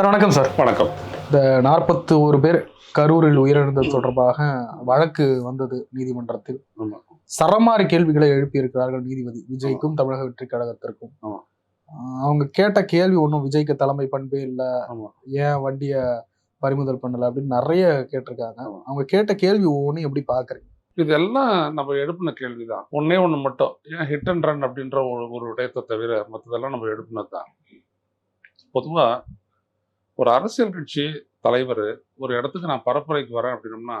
Sir வணக்கம் sir. வணக்கம். இந்த நாற்பத்தி ஒரு பேர் கரூரில் உயிரிழந்தது தொடர்பாக வழக்கு வந்தது நீதிமன்றத்தில். சரமாரி கேள்விகளை எழுப்பியிருக்கிறார்கள் நீதிபதி விஜய்க்கும் தமிழக வெற்றி கழகத்திற்கும். அவங்க கேட்ட கேள்வி ஒன்றும் விஜய்க்கு தலைமை பண்பே இல்லை. ஏன் வண்டியை பறிமுதல் பண்ணல அப்படின்னு நிறைய கேட்டிருக்காங்க. அவங்க கேட்ட கேள்வி ஒவ்வொன்றும் எப்படி பாக்குறீங்க இதெல்லாம் நம்ம எழுப்பின கேள்விதான். ஒண்ணே ஒண்ணு மட்டும். ஏன் ஹிட் அண்ட் ரன் அப்படின்ற ஒரு ஒரு விடயத்தை தவிர மற்றதெல்லாம் நம்ம எழுப்பினது தான் பொதுவா ஒரு அரசியல் கட்சி தலைவர் ஒரு இடத்துக்கு நான் பரப்புரைக்கு வரேன் அப்படின்னோம்னா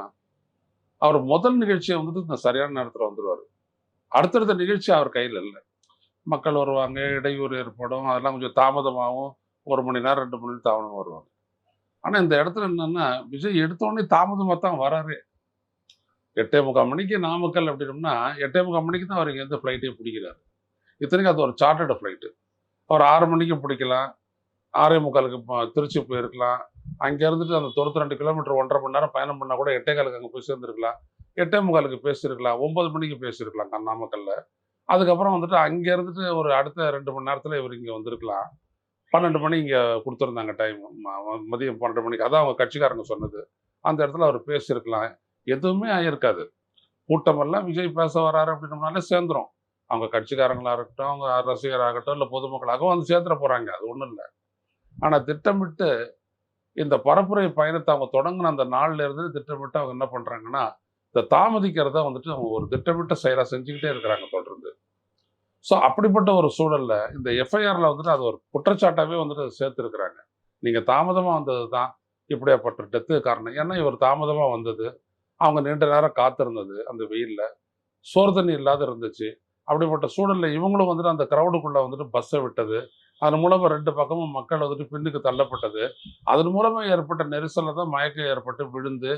அவர் முதல் நிகழ்ச்சியை வந்துட்டு இந்த சரியான நேரத்தில் வந்துடுவார் அடுத்தடுத்த நிகழ்ச்சி அவர் கையில் இல்லை. மக்கள் வருவாங்க இடையூறு ஏற்படும் அதெல்லாம் கொஞ்சம் தாமதமாகவும் ஒரு மணி நேரம் ரெண்டு மணி நேரம் தாமதம் வருவாங்க. ஆனால் இந்த இடத்துல என்னென்னா விஜய் எடுத்தோடனே தாமதமாக தான் வராரு. எட்டே முக்கால் மணிக்கு நாமக்கல் அப்படின்னம்னா எட்டே முக்கால் மணிக்கு தான் அவர் இங்கேருந்து ஃப்ளைட்டே பிடிக்கிறாரு. இத்தனைக்கும் அது ஒரு சார்ட்டர்டு ஃப்ளைட்டு அவர் ஆறு மணிக்கு பிடிக்கலாம் ஆறே முக்காலுக்கு திருச்சி போயிருக்கலாம். அங்கே இருந்துட்டு அந்த தொண்ணூத்தி ரெண்டு கிலோமீட்டர் ஒன்றரை மணி நேரம் பயணம் பண்ணால் கூட எட்டே காலுக்கு அங்கே போய் சேர்ந்துருக்கலாம். எட்டே முக்காலுக்கு பேசியிருக்கலாம். ஒம்பது மணிக்கு பேசியிருக்கலாம் கண்ணாமக்கல்ல. நாமக்கல்ல அதுக்கப்புறம் வந்துட்டு அங்கே இருந்துட்டு ஒரு அடுத்த ரெண்டு மணி நேரத்தில் இவர் இங்கே வந்திருக்கலாம். பன்னெண்டு மணி இங்கே கொடுத்துருந்தாங்க டைம் மதியம் பன்னெண்டு மணிக்கு. அதான் அவங்க கட்சிக்காரங்க சொன்னது. அந்த இடத்துல அவர் பேசியிருக்கலாம். எதுவுமே ஆகியிருக்காது கூட்டமெல்லாம் விஜய் பேச வராரு அப்படின்னம்னாலே சேர்ந்துரும். அவங்க கட்சிக்காரங்களா இருக்கட்டும் அவங்க ரசிகராகட்டும் இல்லை பொதுமக்களாகவும் வந்து சேர்த்துட போறாங்க. அது ஒன்றும் இல்லை. ஆனால் திட்டமிட்டு இந்த பரப்புரை பயணத்தை அவங்க தொடங்கின அந்த நாளில் இருந்து திட்டமிட்டு அவங்க என்ன பண்ணுறாங்கன்னா இந்த தாமதிக்கிறத வந்துட்டு அவங்க ஒரு திட்டமிட்ட செயலாக செஞ்சுக்கிட்டே இருக்கிறாங்க தொடர்ந்து ஸோ அப்படிப்பட்ட ஒரு சூழலில் இந்த எஃப்ஐஆரில் வந்துட்டு அது ஒரு குற்றச்சாட்டாகவே வந்துட்டு சேர்த்துருக்குறாங்க. நீங்கள் தாமதமாக வந்தது தான் இப்படியாப்பட்ட டெத்து காரணம். ஏன்னா இவர் தாமதமாக வந்தது. அவங்க நீண்ட நேரம் காத்திருந்தது அந்த வெயிலில். சோறு தண்ணி இல்லாத இருந்துச்சு. அப்படிப்பட்ட சூழலில் இவங்களும் வந்துட்டு அந்த கிரௌடுக்குள்ளே வந்துட்டு பஸ்ஸை விட்டது. அதன் மூலமாக ரெண்டு பக்கமும் மக்கள் வந்துட்டு பின்னுக்கு தள்ளப்பட்டது. அதன் மூலமாக ஏற்பட்ட நெரிசலில் தான் மயக்கம் ஏற்பட்டு விழுந்து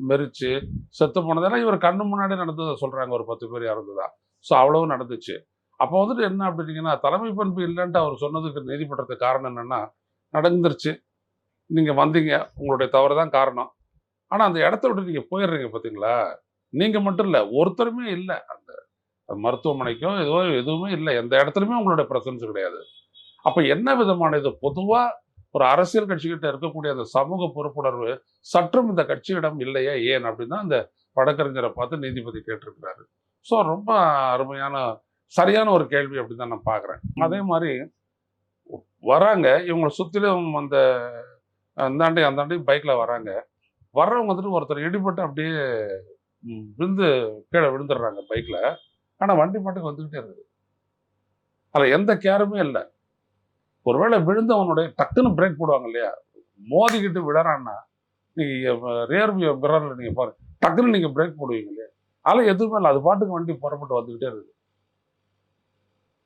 மெரிச்சு செத்து போனதெல்லாம் இவர் கண்ணு முன்னாடி நடந்ததை சொல்கிறாங்க ஒரு பத்து பேர் இறந்துதான் ஸோ அவ்வளவு நடந்துச்சு. அப்போ வந்துட்டு என்ன அப்படின்னீங்கன்னா தலைமை பண்பு இல்லைன்ட்டு அவர் சொன்னதுக்கு நீதிமன்றத்துக்கு காரணம் என்னென்னா நடந்துருச்சு. நீங்கள் வந்தீங்க. உங்களுடைய தவறு தான் காரணம். ஆனால் அந்த இடத்த விட்டு நீங்கள் போயிடுறீங்க பார்த்தீங்களா நீங்கள் மட்டும் இல்லை ஒருத்தருமே இல்லை. அந்த மருத்துவமனைக்கோ எதுவோ எதுவுமே இல்லை. எந்த இடத்துலையுமே உங்களுடைய பிரசன்ஸ் கிடையாது. அப்போ என்ன விதமான இது? பொதுவாக ஒரு அரசியல் கட்சிகிட்ட இருக்கக்கூடிய அந்த சமூக பொறுப்புணர்வு சற்றும் இந்த கட்சியிடம் இல்லையா ஏன் அப்படின்னா அந்த வழக்கறிஞரை பார்த்து நீதிபதி கேட்டிருக்கிறாரு. ஸோ ரொம்ப அருமையான சரியான ஒரு கேள்வி அப்படின்னு தான் நான் பார்க்குறேன். அதே மாதிரி வராங்க. இவங்களை சுற்றிலும் அந்த அந்தாண்டி அந்தாண்டி பைக்கில் வராங்க. வர்றவங்க வந்துட்டு ஒருத்தர் இடிபட்டு அப்படியே விழுந்து கீழே விழுந்துடுறாங்க பைக்கில் ஆனால் வண்டி பாட்டுக்கு வந்துக்கிட்டே இருக்குது அதில் எந்த கேருமே இல்லை. ஒருவேளை விழுந்தவனுடைய டக்குன்னு பிரேக் போடுவாங்க இல்லையா? மோதிக்கிட்டு விழறான்னா நீங்கள் ரியர் வியூ மிரரில் நீங்கள் பாருங்க டக்குன்னு நீங்கள் பிரேக் போடுவீங்க இல்லையா? அதெல்லாம் எதுவுமே இல்லை. அது பாட்டுக்கு வண்டி புறப்பட்டு வந்துக்கிட்டே இருக்குது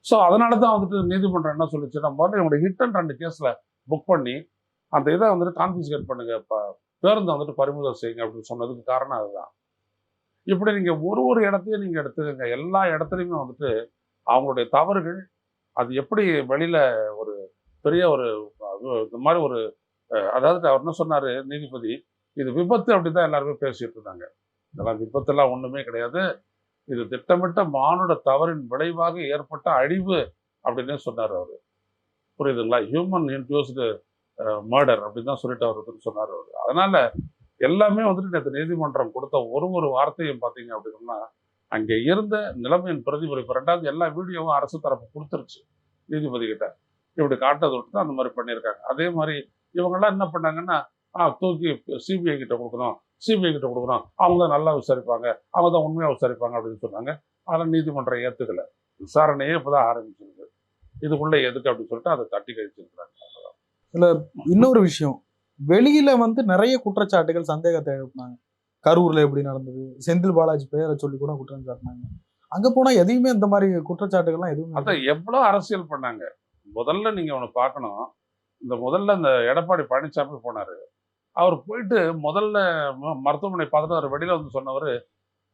ஸோ அதனால தான் வந்துட்டு நீதிமன்றம் என்ன சொல்லிச்சுன்னா முதல்ல என்னுடைய ஹிட் அண்ட் ரெண்டு கேஸில் புக் பண்ணி அந்த இதை வந்துட்டு கான்ஃபிஸ்கேட் பண்ணுங்க. இப்போ பேருந்து வந்துட்டு பறிமுதல் செய்யுங்க அப்படின்னு சொன்னதுக்கு காரணம் அதுதான். இப்படி நீங்கள் ஒரு ஒரு இடத்தையும் நீங்கள் எடுத்துக்கங்க. எல்லா இடத்துலையுமே வந்துட்டு அவங்களுடைய தவறுகள் அது எப்படி வெளியில் ஒரு பெரிய ஒரு இந்த மாதிரி ஒரு அதாவது அவர் என்ன சொன்னார்? நீதிபதி இது விபத்து அப்படின்னு தான் எல்லாருமே பேசிட்டு இருந்தாங்க. இதெல்லாம் விபத்துலாம் ஒன்றுமே கிடையாது. இது திட்டமிட்ட மானுட தவறின் விளைவாக ஏற்பட்ட அழிவு அப்படின்னே சொன்னார் அவர். புரியுதுங்களா? ஹியூமன் இன்டியூஸ்டு மர்டர் அப்படின்னு தான் சொல்லிட்டு அவர் சொன்னார் அவர். அதனால் எல்லாமே வந்துட்டு நேற்று நீதிமன்றம் கொடுத்த ஒரு ஒரு வார்த்தையும் பார்த்தீங்க அப்படின்னா அங்கே இருந்த நிலைமையின் பிரதிபலிப்பு. ரெண்டாவது எல்லா வீடியோவும் அரசு தரப்பு கொடுத்துருச்சு. நீதிபதி கிட்ட. இப்படி காட்டதை விட்டு தான் அந்த மாதிரி பண்ணியிருக்காங்க. அதே மாதிரி இவங்கெல்லாம் என்ன பண்ணாங்கன்னா ஆ தூக்கி சிபிஐ கிட்ட கொடுக்கணும். சிபிஐ கிட்ட கொடுக்கணும். அவங்க தான் நல்லா விசாரிப்பாங்க. அவங்க தான் உண்மையாக விசாரிப்பாங்க அப்படின்னு சொன்னாங்க. அதெல்லாம் நீதிமன்றம் ஏற்றுக்கலை விசாரணையே இப்போ தான் ஆரம்பிச்சிருக்கு. இதுக்குள்ளே எதுக்கு அப்படின்னு சொல்லிட்டு அதை தட்டி கழிச்சிருக்கிறாங்க. இன்னொரு விஷயம். வெளியில வந்து நிறைய குற்றச்சாட்டுகள் சந்தேகத்தை எழுப்பினாங்க. கரூர்ல எப்படி நடந்தது? செந்தில் பாலாஜி பெயரை சொல்லி கூட குற்றம் சாட்டினாங்க. அங்க போனா எதையுமே இந்த மாதிரி குற்றச்சாட்டுகள்லாம் எதுவுமே அதான் எவ்வளோ அரசியல் பண்ணாங்க. முதல்ல நீங்க ஒன்று பார்க்கணும். இந்த முதல்ல இந்த எடப்பாடி பழனிசாமி போனாரு. அவர் போயிட்டு முதல்ல மருத்துவமனை பார்த்துட்டு அவர் வெளியில வந்து சொன்னவர்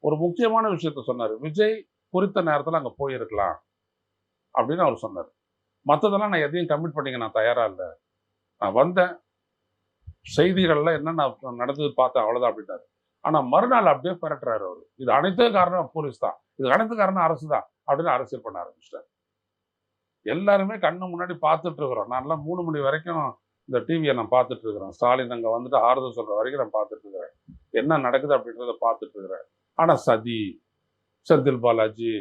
ஒரு முக்கியமான விஷயத்த சொன்னார். விஜய் குறித்த நேரத்தில் அங்கே போயிருக்கலாம் அப்படின்னு அவர் சொன்னார். மற்றதெல்லாம் நான் எதையும் கமிட் பண்ணிக்க நான் தயாரா இல்லை. நான் வந்தேன். செய்திகள்ல என்னென்ன நடந்தது பார்த்தேன் அவ்வளோதான் அப்படின்னாரு ஆனா மறுநாள் அப்படியே பெரட்டுறாரு அவர். இது அனைத்தும் காரணம் போலீஸ் தான். இது அனைத்து காரணம் அரசு தான் அப்படின்னு அரசியல் பண்ண ஆரம்பிச்சிட்டார். எல்லாருமே கண்ணு முன்னாடி பார்த்துட்டு இருக்கிறோம். நான்லாம் மூணு மணி வரைக்கும் இந்த டிவியை நான் பார்த்துட்டு இருக்கிறேன். ஸ்டாலின் அங்கே வந்துட்டு ஆறுதல் சொல்ற வரைக்கும் நான் பார்த்துட்டு இருக்கிறேன். என்ன நடக்குது அப்படின்றத பார்த்துட்டு இருக்கிறேன். ஆனால் சதி செந்தில் பாலாஜி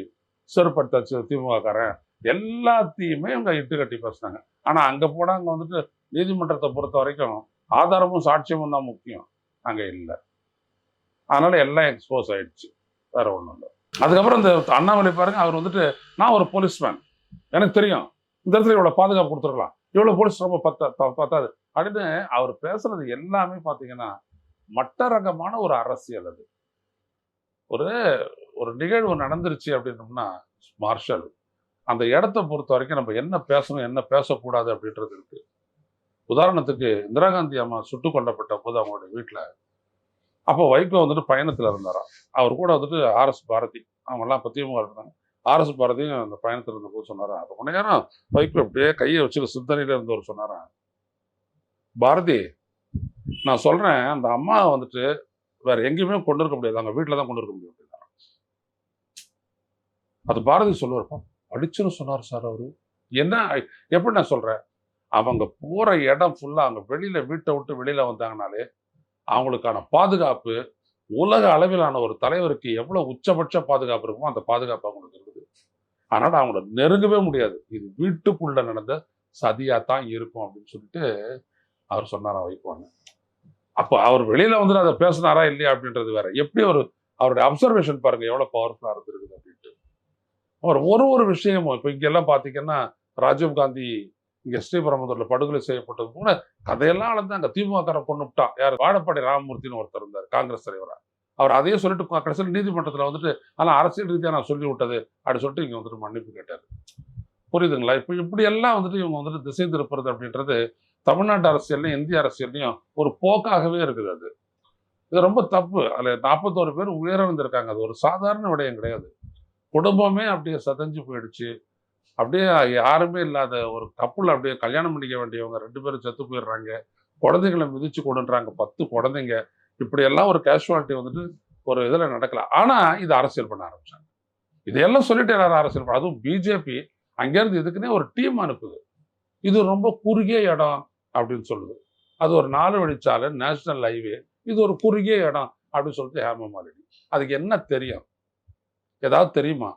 சிறுபட்ட திமுகக்காரன் எல்லாத்தையுமே இவங்க இட்டு கட்டி பேசுனாங்க. ஆனால் அங்கே போனால் அங்கே வந்துட்டு நீதிமன்றத்தை பொறுத்த வரைக்கும் ஆதாரமும் சாட்சியமும் தான் முக்கியம். அங்கே இல்லை. அதனால எல்லாம் எக்ஸ்போஸ் ஆயிடுச்சு. வேற ஒன்றும் இல்லை. அதுக்கப்புறம் இந்த அண்ணாமலை பாருங்க அவர் வந்துட்டு நான் ஒரு போலீஸ்மேன் எனக்கு தெரியும். இந்த இடத்துல இவ்வளோ பாதுகாப்பு கொடுத்துருக்கலாம். இவ்வளோ போலீஸ் ரொம்ப பத்தா த- பத்தாது. அப்படின்னு அவர் பேசுறது எல்லாமே பார்த்தீங்கன்னா மட்ட ரகமான ஒரு அரசியல் அது. ஒரு ஒரு நிகழ்வு நடந்துருச்சு அப்படின்னோம்னா மார்ஷல் அந்த இடத்த பொறுத்த வரைக்கும் நம்ம என்ன பேசணும் என்ன பேசக்கூடாது அப்படின்றது இருக்குது உதாரணத்துக்கு இந்திரா காந்தி அம்மா சுட்டு கொல்லப்பட்ட போது அவங்களுடைய வீட்டில் அப்போ வைகோ வந்துட்டு பயணத்தில் இருந்தாராம். அவர் கூட வந்துட்டு ஆர்எஸ் பாரதி அவங்கெல்லாம் இப்போ திமுக இருந்தாங்க. ஆர்எஸ் பாரதியும் அந்த பயணத்தில் இருந்த போது சொன்னாராம் அது கொஞ்ச நேரம் வைகோ அப்படியே கையை வச்சுட்டு சிந்தனையில இருந்தவர் சொன்னாராம். பாரதி நான் சொல்கிறேன் அந்த அம்மா வந்துட்டு வேற எங்கேயுமே கொண்டு இருக்க முடியாது. அவங்க வீட்டில் தான் கொண்டு இருக்க முடியும். அப்படின்னாராம். அது பாரதி சொல்லுவார்ப்பா அடிச்சுன்னு சொன்னார் சார் அவரு. என்ன? எப்படி நான் சொல்கிறேன் அவங்க போகிற இடம் ஃபுல்லாக அவங்க வெளியில வீட்டை விட்டு வெளியில வந்தாங்கனாலே அவங்களுக்கான பாதுகாப்பு உலக அளவிலான ஒரு தலைவருக்கு எவ்வளவு உச்சபட்ச பாதுகாப்பு இருக்குமோ அந்த பாதுகாப்பு அவங்களுக்கு இருக்குது. அதனால் அவங்கள நெருங்கவே முடியாது. இது வீட்டுக்குள்ளே நடந்த சதியாக தான் இருக்கும் அப்படின்னு சொல்லிட்டு அவர் சொன்னாராம் வைப்பாங்க அப்போ அவர் வெளியில வந்து அதை பேசினாரா இல்லையா அப்படின்றது வேற. எப்படி ஒரு அவருடைய அப்சர்வேஷன் பாருங்க எவ்வளோ பவர்ஃபுல்லாக இருந்திருக்குது அப்படின்ட்டு. அவர் ஒரு ஒரு விஷயமும் இப்போ இங்கெல்லாம் பார்த்தீங்கன்னா ராஜீவ் காந்தி இங்கே ஸ்ரீபெரும்புதூர்ல படுகொலை செய்யப்பட்டது கூட கதையெல்லாம் அளந்து அங்க திமுக கொண்டுட்டான் யார்? வாழப்பாடி ராமமூர்த்தின்னு ஒருத்தர் இருந்தார் காங்கிரஸ் தலைவரா. அவர் அதையே சொல்லிட்டு கடைசியில் நீதிமன்றத்துல வந்துட்டு ஆனால் அரசியல் ரீதியாக நான் சொல்லி விட்டது அப்படின்னு சொல்லிட்டு இங்க வந்துட்டு மன்னிப்பு கேட்டார். புரியுதுங்களா? இப்போ இப்படி எல்லாம் வந்துட்டு இவங்க வந்துட்டு திசை திருப்புறது அப்படின்றது தமிழ்நாட்டு அரசியல்லையும் இந்திய அரசியல்லையும் ஒரு போக்காகவே இருக்குது அது. இது ரொம்ப தப்பு. அதில் நாற்பத்தோரு பேர் உயிரிழந்திருக்காங்க அது ஒரு சாதாரண விடயம் கிடையாது. குடும்பமே அப்படியே சதஞ்சு போயிடுச்சு. அப்படியே யாருமே இல்லாத ஒரு கப்புல அப்படியே கல்யாணம் பண்ணிக்க வேண்டியவங்க ரெண்டு பேரும் செத்து போயிடுறாங்க. குழந்தைங்களை மிதிச்சு கொடுன்றாங்க பத்து குழந்தைங்க. இப்படியெல்லாம் ஒரு கேஷுவாலிட்டி வந்துட்டு ஒரு இதில் நடக்கல. ஆனால் இது அரசியல் பண்ண ஆரம்பிச்சாங்க. இதையெல்லாம் சொல்லிட்டு எல்லாரும் அரசியல் பண்ண அதுவும் பிஜேபி அங்கேருந்து இதுக்குன்னே ஒரு டீம் அனுப்புது. இது ரொம்ப குறுகிய இடம் அப்படின்னு சொல்லுது. அது ஒரு நாலு வழிச்சாலை நேஷனல் ஹைவே. இது ஒரு குறுகிய இடம் அப்படின்னு சொல்லிட்டு ஹேமமாலினி. அதுக்கு என்ன தெரியும்? ஏதாவது தெரியுமா?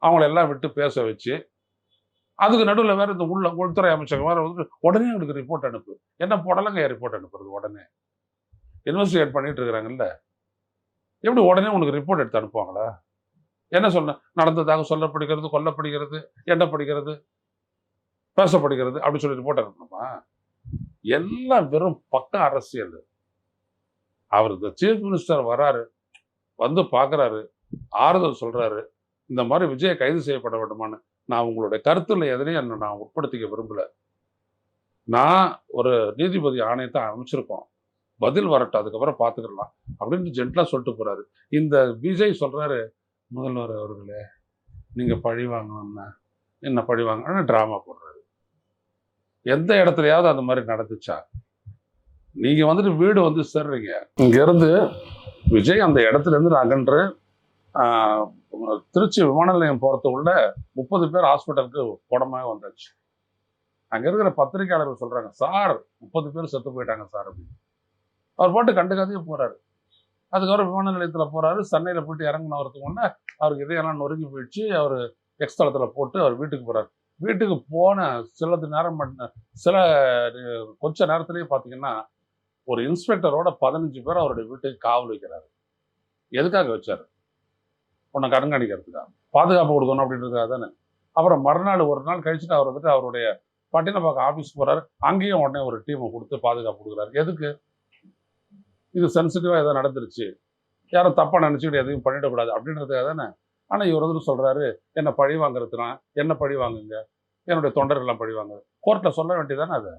அவங்கள எல்லாம் விட்டு பேச வச்சு அதுக்கு நடுவில் வேறு இந்த உள்ள உள்துறை அமைச்சகம் வேறு வந்து உடனே எங்களுக்கு ரிப்போர்ட் அனுப்பு. என்ன போடலங்க? ரிப்போர்ட் அனுப்புறது உடனே? இன்வெஸ்டிகேட் பண்ணிட்டு இருக்கிறாங்கல்ல. எப்படி உடனே உனக்கு ரிப்போர்ட் எடுத்து அனுப்புவாங்களா? என்ன சொன்ன? நடந்ததாக சொல்லப்படுகிறது கொல்லப்படுகிறது எண்ணப்படுகிறது பேசப்படுகிறது அப்படின்னு சொல்லி ரிப்போர்ட் அனுப்பணுமா? எல்லாம் வெறும் பக்க அரசியல். அவர் இந்த சீஃப் மினிஸ்டர் வராரு வந்து பார்க்குறாரு ஆறுதல் சொல்கிறாரு இந்த மாதிரி விஜய் கைது செய்யப்பட வேண்டுமான்னு நான் உங்களுடைய கருத்துல எதனையும் என்ன நான் உட்படுத்திக்க விரும்பல. நான் ஒரு நீதிபதி ஆணையத்தை அமைச்சிருக்கோம். பதில் வரட்டும் அதுக்கப்புறம் பார்த்துக்கலாம் அப்படின்னு ஜென்டலா சொல்லிட்டு போறாரு. இந்த விஜய் சொல்றாரு முதல்வர் அவர்களே நீங்க பழி வாங்கணும்னா என்ன பழி வாங்க டிராமா போடுறாரு. எந்த இடத்துலயாவது அந்த மாதிரி நடந்துச்சா? நீங்க வந்துட்டு வீடு வந்து சேர்றீங்க. இங்க இருந்து விஜய் அந்த இடத்துல இருந்து அகன்று ஆஹ், திருச்சி விமான நிலையம் போறதுக்குள்ள முப்பது பேர் ஹாஸ்பிட்டலுக்கு உடம்பாக வந்தாச்சு அங்கே இருக்கிற பத்திரிகையாளர்கள் சொல்கிறாங்க சார் முப்பது பேர் செத்து போயிட்டாங்க சார் அப்படின்னு. அவர் பாட்டு கண்டுக்காதே போகிறாரு அதுக்கப்புறம் விமான நிலையத்தில் போகிறாரு சென்னையில் போயிட்டு இறங்கினவருக்கு முன்னே அவருக்கு இதையெல்லாம் நொறுங்கி போயிடுச்சு. அவர் எக்ஸ்தலத்தில் போட்டு அவர் வீட்டுக்கு போகிறார் வீட்டுக்கு போன சிலது நேரம் மட்டும் சில கொஞ்ச நேரத்துலேயே பார்த்தீங்கன்னா ஒரு இன்ஸ்பெக்டரோட பதினஞ்சு பேர் அவருடைய வீட்டுக்கு காவல் வைக்கிறாரு. எதுக்காக வச்சார்? உன்னை கண்காணிக்கிறதுக்காக பாதுகாப்பு கொடுக்கணும் அப்படின்றதுக்காக தானே. அப்புறம் மறுநாள் ஒரு நாள் கழிச்சுட்டு அவர் வந்துட்டு அவருடைய பட்டினப்பாக்கம் ஆஃபீஸ் போறாரு. அங்கேயும் உடனே ஒரு டீமை கொடுத்து பாதுகாப்பு கொடுக்குறாரு. எதுக்கு? இது சென்சிட்டிவாக ஏதோ நடந்துருச்சு. யாரும் தப்பா நினச்சிக்கிட்டு எதையும் பண்ணிடக்கூடாது அப்படின்றதுக்காக தானே. ஆனால் இவர் வந்துட்டு சொல்றாரு என்ன பழி வாங்குறதுனா என்ன பழி வாங்குங்க? என்னுடைய தொண்டர்கள்லாம் பழி வாங்குது. கோர்ட்டில் சொல்ல வேண்டியதானே அது?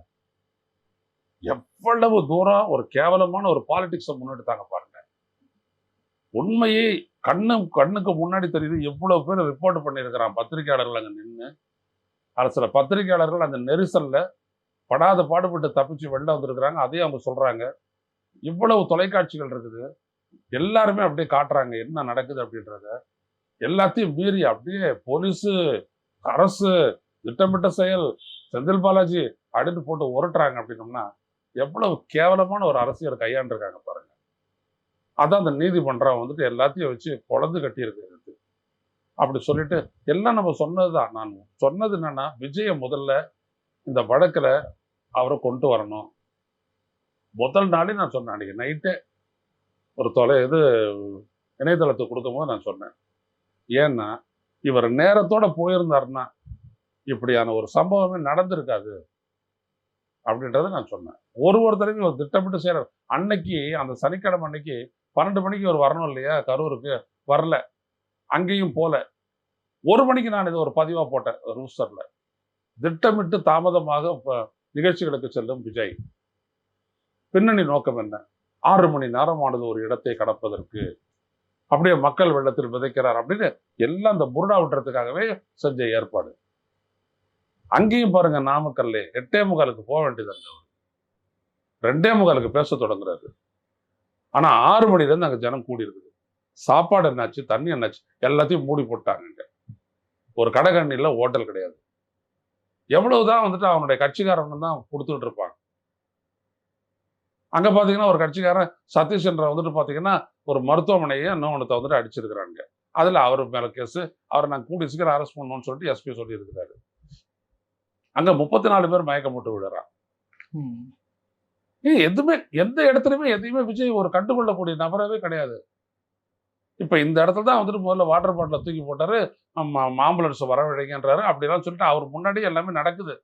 எவ்வளவு தூரம் ஒரு கேவலமான ஒரு பாலிடிக்ஸை முன்னெடுத்தாங்க பாருங்க. உண்மையை கண்ணு கண்ணுக்கு முன்னாடி தெரியுது எவ்வளோ பேர் ரிப்போர்ட் பண்ணியிருக்கிறான். பத்திரிகையாளர்கள் அங்கே நின்று அது சில பத்திரிகையாளர்கள் அந்த நெரிசலில் படாத பாடுபட்டு தப்பிச்சு வெளில வந்திருக்கிறாங்க. அதையும் அவங்க சொல்கிறாங்க இவ்வளவு தொலைக்காட்சிகள் இருக்குது. எல்லாருமே அப்படியே காட்டுறாங்க. என்ன நடக்குது அப்படின்றத. எல்லாத்தையும் மீறி அப்படியே போலீஸு அரசு திட்டமிட்ட செயல் செந்தில் பாலாஜி அப்படின்னு போட்டு உருட்டுறாங்க அப்படின்னோம்னா எவ்வளவு கேவலமான ஒரு அரசியல் கையாண்டிருக்காங்க பாருங்க. அதான் அந்த நீதிமன்றம் வந்துட்டு எல்லாத்தையும் வச்சு குழந்து கட்டியிருக்கிறது அப்படி சொல்லிட்டு எல்லாம் நம்ம சொன்னதுதான் நான். சொன்னது என்னன்னா விஜயை முதல்ல இந்த வழக்கில் அவரை கொண்டு வரணும். முதல் நாளே நான் சொன்னேன் அன்றைக்கி நைட்டே ஒரு தொலை இது இணையதளத்துக்கு கொடுக்கும்போது நான் சொன்னேன். ஏன்னா இவர் நேரத்தோட போயிருந்தாருன்னா இப்படியான ஒரு சம்பவமே நடந்திருக்காது அப்படின்றத நான் சொன்னேன். ஒரு ஒரு தடவையும் ஒரு திட்டமிட்டு செய்கிறார் அன்னைக்கு அந்த சனிக்கிழமை அன்னைக்கு பன்னெண்டு மணிக்கு ஒரு வரணும் இல்லையா? கரூருக்கு. வரல. அங்கேயும் போல. ஒரு மணிக்கு நான் இது ஒரு பதிவாக போட்டேன் ரூஸ்டர்ல திட்டமிட்டு தாமதமாக நிகழ்ச்சிகளுக்கு செல்லும் விஜய். பின்னணி நோக்கம் என்ன? ஆறு மணி நேரமானது ஒரு இடத்தை கடப்பதற்கு. அப்படியே மக்கள் வெள்ளத்தில் விதைக்கிறார் அப்படின்னு எல்லாம் இந்த புருடா விட்டுறதுக்காகவே செஞ்ச ஏற்பாடு. அங்கேயும் பாருங்க நாமக்கல்லே எட்டே முகாலுக்கு போக வேண்டியது ரெண்டே முகாலுக்கு பேச தொடங்குறாரு. ஆனா ஆறு மணில இருந்து அங்க ஜனம் கூடி இருக்குது. சாப்பாடு என்னாச்சு? தண்ணி என்னாச்சு? எல்லாத்தையும் மூடி போட்டாங்க இங்க. ஒரு கடைக்கண்ணில ஹோட்டல் கிடையாது. எவ்வளவுதான் வந்துட்டு அவனுடைய கட்சிக்காரன் தான் கொடுத்துட்டு இருப்பாங்க. அங்க பாத்தீங்கன்னா ஒரு கட்சிக்காரன் சதீஷ்ன்ற வந்துட்டு பாத்தீங்கன்னா ஒரு மருத்துவமனையை இன்னொன்று வந்துட்டு அடிச்சிருக்கிறாங்க. அதுல அவர் மேல கேஸ். அவரை நான் கூடி சீக்கிரம் அரெஸ்ட் பண்ணணும்னு சொல்லிட்டு எஸ்பி சொல்லி இருக்கிறாரு அங்க முப்பத்தி நாலு பேர் மயக்கம் போட்டு விடுறான் ம். எதுவுமே எந்த இடத்துலையுமே எதையுமே விஜய் ஒரு கண்டுகொள்ளக்கூடிய நபரவே கிடையாது. இப்ப இந்த இடத்துல தான் வந்துட்டு முதல்ல வாட்டர் பாட்டில தூக்கி போட்டாரு. ஆம்புலன்ஸ் வரவழைங்கன்றாரு. அப்படிலாம் சொல்லிட்டு அவர் முன்னாடி எல்லாமே நடக்குது.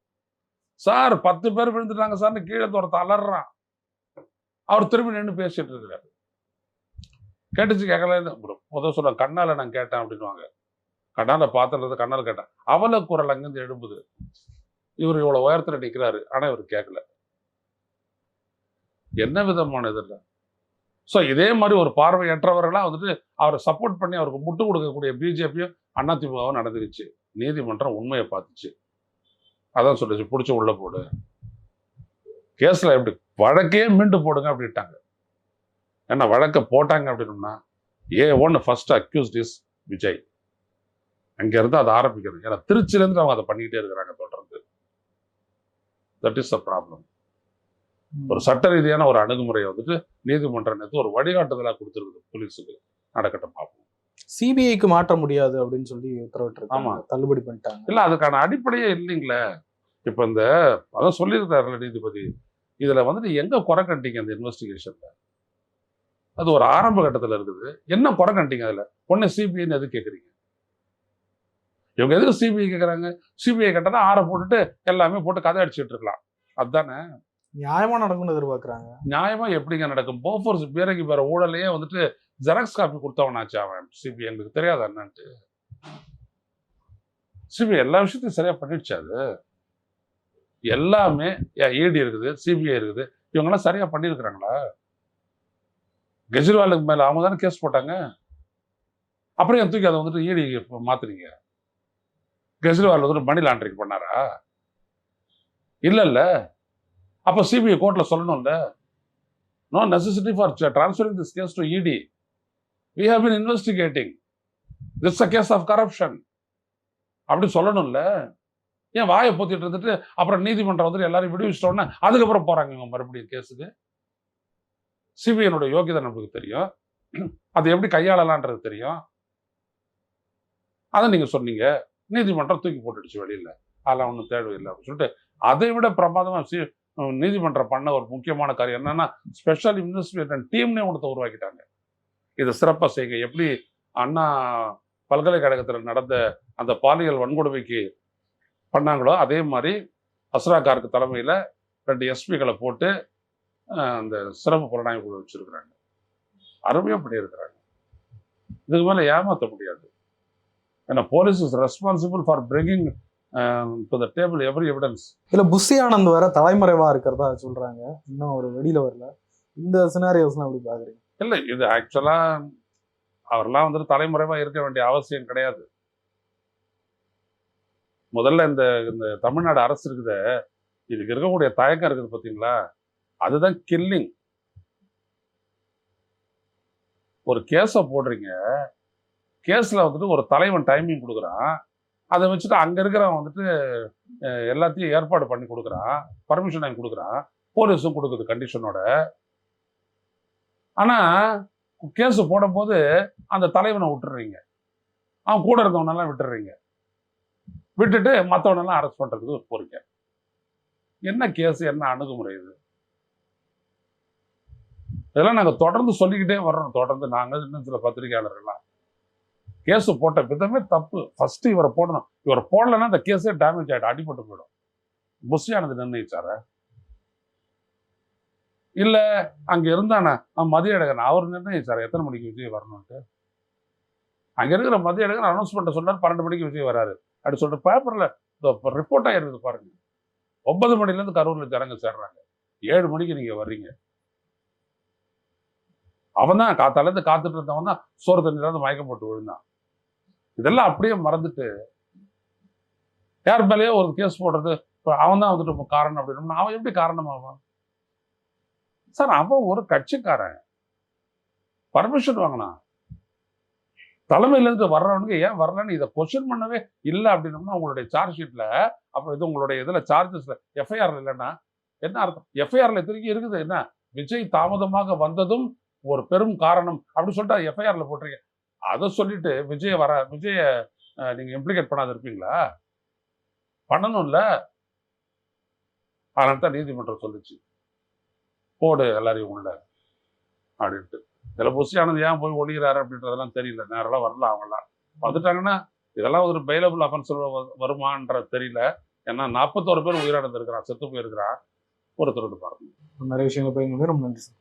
சார் பத்து பேர் விழுந்துட்டாங்க சார்னு கீழே ஒருத்த அலறான் அவர் திரும்பி நின்று பேசிட்டு இருக்கிறாரு. கேட்டுச்சு கேட்கல. முதல் சொல்ல கண்ணால நான் கேட்டேன் அப்படின்னுவாங்க. கண்ணால பார்த்துறது கண்ணால் கேட்டேன். அவல குரல் அங்கிருந்து எழும்புது. இவர் இவ்வளவு உயரத்துல நிக்கிறாரு. ஆனா இவர் கேட்கல. என்ன விதமான இது இல்லை. ஸோ இதே மாதிரி ஒரு பார்வையற்றவர்களாக வந்துட்டு அவரை சப்போர்ட் பண்ணி அவருக்கு முட்டு கொடுக்கக்கூடிய பிஜேபியும் அதிமுகவும் நடந்துருச்சு. நீதிமன்றம் உண்மையை பார்த்துச்சு. அதான் சொல்லிச்சு பிடிச்சி உள்ள போடு. கேஸில் எப்படி வழக்கே மீண்டு போடுங்க அப்படின்ட்டாங்க. ஏன்னா வழக்கை போட்டாங்க அப்படின்னோம்னா A one first accused is Vijay. அங்கேருந்து அதை ஆரம்பிக்கணும் ஏன்னா திருச்சியிலேருந்து அவங்க அதை பண்ணிக்கிட்டே இருக்கிறாங்க தொடர்ந்து. தட் இஸ் த ப்ராப்ளம் ஒரு சட்ட ரீதியான ஒரு அணுகுமுறையை வந்துட்டு நீதிமன்றம் நேத்து ஒரு வழிகாட்டுதலா கொடுத்துருக்குது போலீஸுக்கு. நடக்கட்டும் பார்ப்போம். சிபிஐக்கு மாற்ற முடியாது அப்படின்னு சொல்லி உத்தரவிட்டிருக்காங்க. ஆமா. தள்ளுபடி பண்ணிட்டாங்க. இல்ல அதுக்கான அடிப்படையே இல்லைங்களே. இப்ப இந்த அதான் சொல்லியிருக்காருல்ல நீதிபதி. இதுல வந்துட்டு எங்க குறை கண்டிங்க அந்த இன்வெஸ்டிகேஷன்ல? அது ஒரு ஆரம்ப கட்டத்துல இருக்குது. என்ன குறை கண்டிங்க அதுல? ஒண்ணு சிபிஐன்னு எது கேக்குறீங்க? இவங்க எதுக்கு சிபிஐ கேக்குறாங்க? சிபிஐ கட்டணா ஆற போட்டுட்டு எல்லாமே போட்டு கதை அடிச்சுட்டு இருக்கலாம். அதுதானே நியாயமா நடக்கும்னு எதிர்பார்க்கறாங்க. நியாயமா எப்படிங்க நடக்கும்? போஃபோர்ஸ் பேரைக்கு பேர ஊழலையே வந்துட்டு ஜெராக்ஸ் காப்பி கொடுத்தவனாச்சு அவன் சிபிஐ. எங்களுக்கு தெரியாதா என்னன்ட்டு? சிபிஐ எல்லா விஷயத்தையும் சரியா பண்ணிடுச்சு அது. எல்லாமே ஏடி இருக்குது சிபிஐ இருக்குது. இவங்கெல்லாம் சரியா பண்ணியிருக்கிறாங்களா? கெஜ்ரிவாலுக்கு மேல அவங்க தானே கேஸ் போட்டாங்க? அப்புறம் என் தூக்கி அதை வந்துட்டு ஈடி மாத்துறீங்க கெஜ்ரிவால் வந்துட்டு மணி லாண்டரிங் பண்ணாரா? இல்ல இல்ல. அப்போ சிபிஐ கோர்ட்டில் சொல்லணும்ல? No necessity for transferring this case to ED we have been investigating this uh case of corruption அப்படி சொல்லணும்ல? ஏன் வாயை பொத்திட்டு இருந்துட்டு அப்புறம் நீதிமன்றம் வந்துட்டு எல்லாரையும் விடுவிச்சிட்டோன்னே அதுக்கப்புறம் போகிறாங்க இவங்க மறுபடியும் கேஸுக்கு? சிபிஐனுடைய யோகியதை நமக்கு தெரியும். அது எப்படி கையாளலான்றது தெரியும். அதை நீங்கள் சொன்னீங்க. நீதிமன்றம் தூக்கி போட்டுடுச்சு வெளியில். அதெல்லாம் ஒன்றும் தேவையில்லை அப்படின்னு சொல்லிட்டு அதை விட பிரமாதமாக சி நீதிமன்றம் பண்ண ஒரு முக்கியமான காரியம் என்னன்னா ஸ்பெஷல் இன்வெஸ்டிகேஷன் டீம்னே ஒன்று உருவாக்கிட்டாங்க. இதை சிறப்பாக செய்யுங்க. எப்படி அண்ணா பல்கலைக்கழகத்தில் நடந்த அந்த பாலியல் வன்கொடுமைக்கு பண்ணாங்களோ அதே மாதிரி அஸ்ரா தலைமையில் ரெண்டு எஸ்பிகளை போட்டு அந்த சிறப்பு புலனாய்வு குழு வச்சிருக்கிறாங்க. அருமையாக பண்ணியிருக்கிறாங்க. இதுக்கு மேலே ஏமாற்ற முடியாது. ஏன்னா police is responsible for bringing to the table every evidence இல்ல புஷி ஆனந்த் வேற தலைமறைவா இருக்கிறதா சொல்றாங்க. இன்னும் ஒரு வெளியில வரல. இந்த சினாரியோஸ்லாம் எப்படி பாக்குறீங்க? இல்லை இது ஆக்சுவலா அவரெல்லாம் வந்துட்டு தலைமுறைவா இருக்க வேண்டிய அவசியம் கிடையாது. முதல்ல இந்த இந்த தமிழ்நாடு அரசு இருக்குதே. இதுக்கு இருக்கக்கூடிய தயக்கம் இருக்குது பார்த்தீங்களா அதுதான் கில்லிங் ஒரு கேஸை போடுறீங்க. கேஸ்ல வந்துட்டு ஒரு தலைவன் டைமிங் கொடுக்குறான். அதை வச்சுட்டு அங்கே இருக்கிறவன் வந்துட்டு எல்லாத்தையும் ஏற்பாடு பண்ணி கொடுக்குறான். பர்மிஷன் வாங்கி கொடுக்குறான். போலீஸும் கொடுக்குது கண்டிஷனோட ஆனால் கேஸ் போடும்போது அந்த தலைவனை விட்டுறீங்க. அவன் கூட இருந்தவனெல்லாம் விட்டுறீங்க. விட்டுட்டு மற்றவனெல்லாம் அரெஸ்ட் பண்றதுக்கு போறீங்க என்ன கேஸ் என்ன அணுகுமுறை இது? இதெல்லாம் நாங்கள் தொடர்ந்து சொல்லிக்கிட்டே வர்றோம். தொடர்ந்து நாங்கள் இன்னும் சில பத்திரிகையாளர்கள்லாம். கேஸ் போட்ட விதமே தப்பு. ஃபர்ஸ்ட் இவரை போடணும். இவரை போடலைன்னா அந்த கேஸே டேமேஜ் ஆகிடும் அடிபட்டு போயிடும். புஷியானது நிர்ணயிச்சார? இல்ல அங்க இருந்தானே? மதிய அழகன் அவர் நிர்ணயிச்சாரு? எத்தனை மணிக்கு விஜய் வரணும்ட்டு அங்க இருக்கிற மதிய அழகன் அனௌன்ஸ்மெண்ட் சொன்னார் பன்னெண்டு மணிக்கு விஜய் வராரு. அப்படி சொல்லிட்டு பேப்பர்ல ரிப்போர்ட் ஆயிருக்குது பாருங்க. ஒன்பது மணில இருந்து கரூர்ல ஜனங்க சேர்றாங்க. ஏழு மணிக்கு நீங்க வர்றீங்க. அவன் தான் காத்தால இருந்து காத்துட்டு இருந்தவன் தான் சோறு தண்ணியில இருந்து மயக்கம் போட்டு விழுந்தான். இதெல்லாம் அப்படியே மறந்துட்டு யார் மேலேயோ ஒரு கேஸ் போடுறது இப்போ அவன் தான் வந்துட்டு காரணம் அப்படின்னு அவன் எப்படி காரணமாவான்? சார் அவன் ஒரு கட்சிக்காரன். பர்மிஷன் வாங்கினான் தலைமையில இருந்து வர்றவனுக்கு ஏன் வரலன்னு இதை கொஸ்டின் பண்ணவே இல்லை அப்படின்னோம்னா உங்களுடைய சார்ஜ் ஷீட்ல அப்புறம் இது உங்களுடைய இதுல சார்ஜஸ்ல எஃப்ஐஆர் இல்லைன்னா என்ன அர்த்தம்? எஃப்ஐஆர்ல திருக்கி இருக்குது என்ன? விஜய் தாமதமாக வந்ததும் ஒரு பெரும் காரணம் அப்படின்னு சொல்லிட்டு எஃப்ஐஆர்ல போட்டிருக்கீங்க. அதை சொல்லிட்டு விஜய வர விஜய நீங்க இம்ப்ளிகேட் பண்ணாத இருப்பீங்களா பண்ணணும்ல. அதனால தான் நீதிமன்றம் சொல்லுச்சு. போடு எல்லாரையும் உள்ள அப்படின்ட்டு. இதில் புசியானது ஏன் போய் ஒழிகிறாரு அப்படின்றதெல்லாம் தெரியல. நேரெல்லாம் வரல அவங்களாம் வந்துட்டாங்கன்னா இதெல்லாம் ஒரு பைலபிள் அஃபென்ஸ் வருமான்றது தெரியல. ஏன்னா நாற்பத்தோரு பேர் உயிரிழந்திருக்கிறான் செத்து போயிருக்கிறான். ஒருத்தர் பாருங்க. நிறைய விஷயங்கள் போய் ரொம்ப நன்றி சார்.